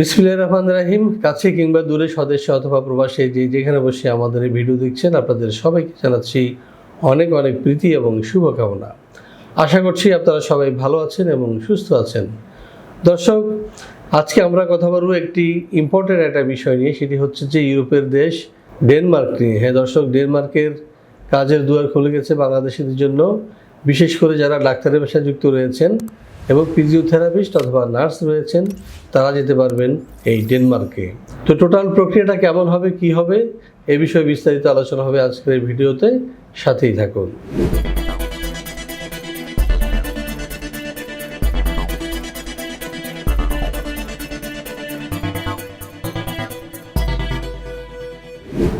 বিসমিল্লাহ রহমান রাহিম। কাছে কিংবা দূরে সদস্য অথবা প্রবাসে যে যেখানে বসে আমাদের এই ভিডিও দেখছেন, আপনাদের সবাইকে জানাচ্ছি অনেক অনেক প্রীতি এবং শুভকামনা। আশা করছি আপনারা সবাই ভালো আছেন এবং সুস্থ আছেন। দর্শক, আজকে আমরা কথা বলব একটি ইম্পর্টেন্ট একটা বিষয় নিয়ে, সেটি হচ্ছে যে ইউরোপের দেশ ডেনমার্ক নিয়ে। হ্যাঁ দর্শক, ডেনমার্কের কাজের দুয়ার খুলে গেছে বাংলাদেশিদের জন্য। বিশেষ করে যারা ডাক্তারের পেশায় যুক্ত রয়েছেন এবং ফিজিওথেরাপিস্ট অথবা নার্স রয়েছেন, তারা যেতে পারবেন এই ডেনমার্কে। তো টোটাল প্রক্রিয়াটা কেমন হবে, কি হবে, এ বিষয়ে বিস্তারিত আলোচনা হবে আজকের এই ভিডিওতে। সাথেই থাকুন।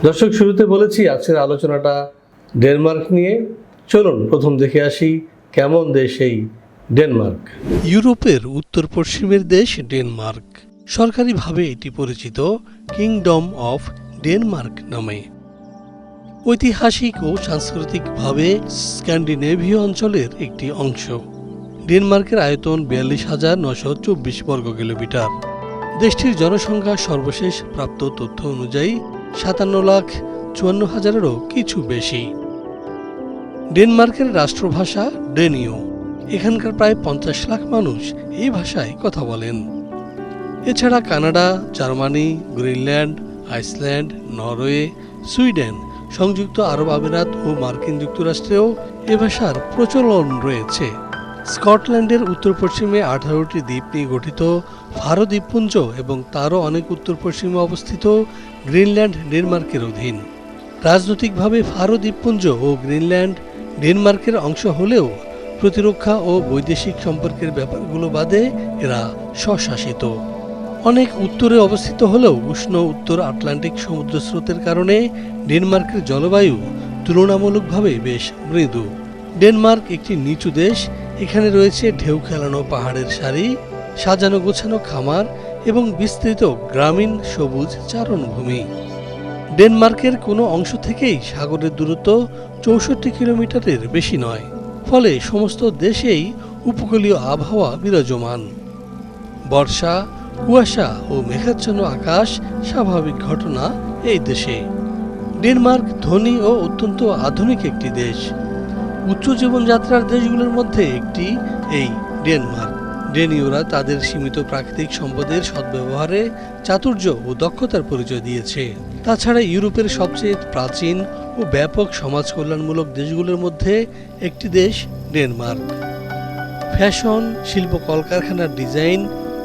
দর্শক, শুরুতে বলেছি আজকের আলোচনাটা ডেনমার্ক নিয়ে। চলুন, প্রথম দেখে আসি কেমন দেশ এই ডেনমার্ক। ইউরোপের উত্তর পশ্চিমের দেশ ডেনমার্ক। সরকারিভাবে এটি পরিচিত কিংডম অফ ডেনমার্ক নামে। ঐতিহাসিক ও সাংস্কৃতিকভাবে স্ক্যান্ডিনেভীয় অঞ্চলের একটি অংশ। ডেনমার্কের আয়তন বিয়াল্লিশ হাজার নশো চব্বিশ বর্গ কিলোমিটার। দেশটির জনসংখ্যা সর্বশেষ প্রাপ্ত তথ্য অনুযায়ী সাতান্ন লাখ চুয়ান্ন হাজারেরও কিছু বেশি। ডেনমার্কের রাষ্ট্রভাষা ডেনীয় এখানকার প্রায় পঞ্চাশ লাখ মানুষ এই ভাষায় কথা বলেন। এছাড়া Canada, Germany, Greenland, Iceland, Norway, Sweden, সংযুক্ত আরব আমিরাত ও মার্কিন যুক্তরাষ্ট্রেও এ ভাষার প্রচলন রয়েছে। স্কটল্যান্ডের উত্তর পশ্চিমে আঠারোটি দ্বীপ নিয়ে গঠিত ফারো দ্বীপপুঞ্জ এবং তারও অনেক উত্তর পশ্চিমে অবস্থিত গ্রিনল্যান্ড, ডেনমার্কের অধীন। রাজনৈতিকভাবে ফারো দ্বীপপুঞ্জ ও গ্রিনল্যান্ড, ডেনমার্কের অংশ হলেও প্রতিরক্ষা ও বৈদেশিক সম্পর্কের ব্যাপারগুলো বাদে এরা স্বশাসিত। অনেক উত্তরে অবস্থিত হলেও উষ্ণ উত্তর আটলান্টিক সমুদ্র স্রোতের কারণে ডেনমার্কের জলবায়ু তুলনামূলকভাবে বেশ মৃদু। ডেনমার্ক একটি নিচু দেশ, এখানে রয়েছে ঢেউ খেলানো পাহাড়ের সারি, সাজানো গোছানো খামার এবং বিস্তৃত গ্রামীণ সবুজ চারণভূমি। ডেনমার্কের কোনো অংশ থেকেই সাগরের দূরত্ব চৌষট্টি কিলোমিটারের বেশি নয়। ফলে সমস্ত দেশেই উপকূলীয় আবহাওয়া বিরাজমান। বর্ষা, কুয়াশা ও মেঘাচ্ছন্ন আকাশ স্বাভাবিক ঘটনা এই দেশে। ডেনমার্ক ধনী ও অত্যন্ত আধুনিক একটি দেশ। উচ্চ জীবনযাত্রার দেশগুলোর মধ্যে একটি এই ডেনমার্ক। ডেনীয়রা তাদের সীমিত প্রাকৃতিক সম্পদের সদ্ব্যবহারে, চাতুর্য ও দক্ষতার পরিচয় দিয়েছে। তাছাড়া ইউরোপের সবচেয়ে প্রাচীন ও ব্যাপক সমাজ কল্যাণমূলক দেশগুলোর মধ্যে একটি দেশ ডেনমার্ক। ফ্যাশন, শিল্প কলকারখানার ডিজাইন,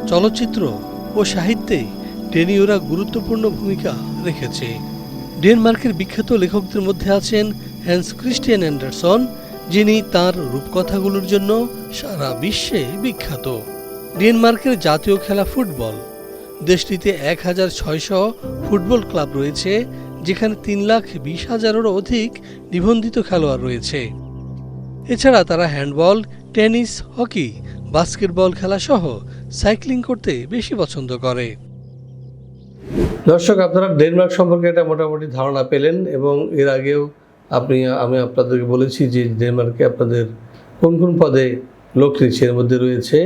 চলচ্চিত্র ও সাহিত্যে ডেনীয়রা গুরুত্বপূর্ণ ভূমিকা রেখেছে। ডেনমার্কের বিখ্যাত লেখকদের মধ্যে আছেন হ্যান্স ক্রিস্টিয়ান অ্যান্ডারসন, যিনি তার রূপকথাগুলোর জন্য সারা বিশ্বে বিখ্যাত। ডেনমার্কের জাতীয় খেলা ফুটবল। দেশটিতে এক হাজার ছয়শো ফুটবল ক্লাব রয়েছে যেখানে তিন লাখ বিশ হাজারেরও অধিক নিবন্ধিত খেলোয়াড় রয়েছে। এছাড়া তারা হ্যান্ডবল, টেনিস, হকি, বাস্কেটবল খেলা সহ সাইক্লিং করতে বেশি পছন্দ করে। দর্শক, আপনারা ডেনমার্ক সম্পর্কে একটা মোটামুটি ধারণা পেলেন এবং এর আগেও আপনি, আমি আপনাদেরকে বলেছি যে ডেনমার্কে আপনাদের কোন কোন পদে লোক নিচ্ছে এর মধ্যে রয়েছে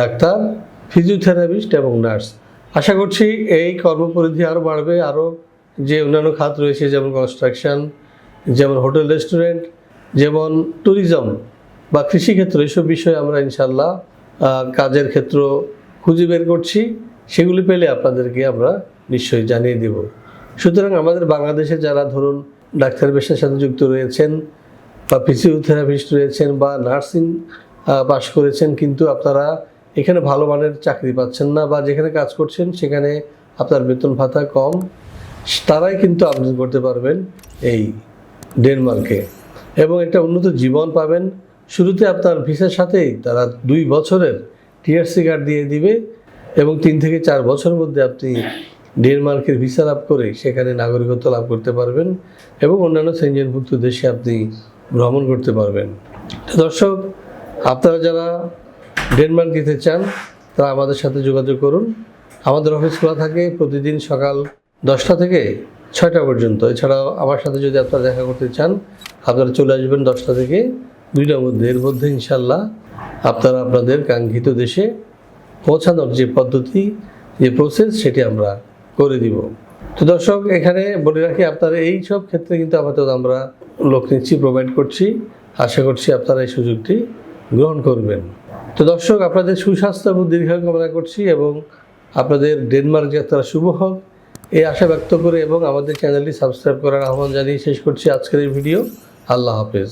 ডাক্তার, ফিজিওথেরাপিস্ট এবং নার্স। আশা করছি এই কর্মপরিধি আরও বাড়বে, আরও যে অন্যান্য খাত রয়েছে, যেমন কনস্ট্রাকশন যেমন হোটেল রেস্টুরেন্ট যেমন ট্যুরিজম বা কৃষিক্ষেত্র, এসব বিষয়ে আমরা ইনশাল্লাহ কাজের ক্ষেত্র খুঁজে বের করছি। সেগুলি পেলে আপনাদেরকে আমরা নিশ্চয়ই জানিয়ে দেব। সুতরাং আমাদের বাংলাদেশে যারা ধরুন ডাক্তার পেশার সাথে যুক্ত রয়েছেন বা ফিজিওথেরাপিস্ট রয়েছেন বা নার্সিং পাশ করেছেন, কিন্তু আপনারা এখানে ভালো মানের চাকরি পাচ্ছেন না বা যেখানে কাজ করছেন, সেখানে আপনার বেতন ভাতা কম। তারাই কিন্তু আবেদন করতে পারবেন এই ডেনমার্কে। এবং একটা উন্নত জীবন পাবেন। শুরুতে আপনার ভিসার সাথেই তারা দুই বছরের টিআরসি কার্ড দিয়ে দিবে এবং তিন থেকে চার বছরের মধ্যে আপনি ডেনমার্কের ভিসা লাভ করে সেখানে নাগরিকত্ব লাভ করতে পারবেন এবং অন্যান্য সেঞ্জনভুক্ত দেশে আপনি ভ্রমণ করতে পারবেন। দর্শক, আপনারা যারা ডেনমার্ক যেতে চান, তারা আমাদের সাথে যোগাযোগ করুন। আমাদের অফিস খোলা থাকে প্রতিদিন সকাল দশটা থেকে ছয়টা পর্যন্ত। এছাড়াও আমার সাথে যদি আপনারা দেখা করতে চান, আপনারা চলে আসবেন দশটা থেকে দুইটার মধ্যে। এর মধ্যে ইনশাল্লাহ আপনারা আপনাদের কাঙ্ক্ষিত দেশে পৌঁছানোর যে পদ্ধতি, যে প্রসেস সেটি আমরা করে দিব। তো দর্শক, এখানে বলে রাখি, আপনারা এই সব ক্ষেত্রে কিন্তু আপাতত আমরা লোক নিচ্ছি প্রোভাইড করছি। আশা করছি আপনারা এই সুযোগটি গ্রহণ করবেন। তো দর্শক, আপনাদের সুস্বাস্থ্য এবং দীর্ঘায়ু কামনা করছি এবং আপনাদের ডেনমার্ক যাত্রা শুভ হোক। এই আশা ব্যক্ত করে এবং আমাদের চ্যানেলটি সাবস্ক্রাইব করার আহ্বান জানিয়ে শেষ করছি আজকের এই ভিডিও। আল্লাহ হাফেজ।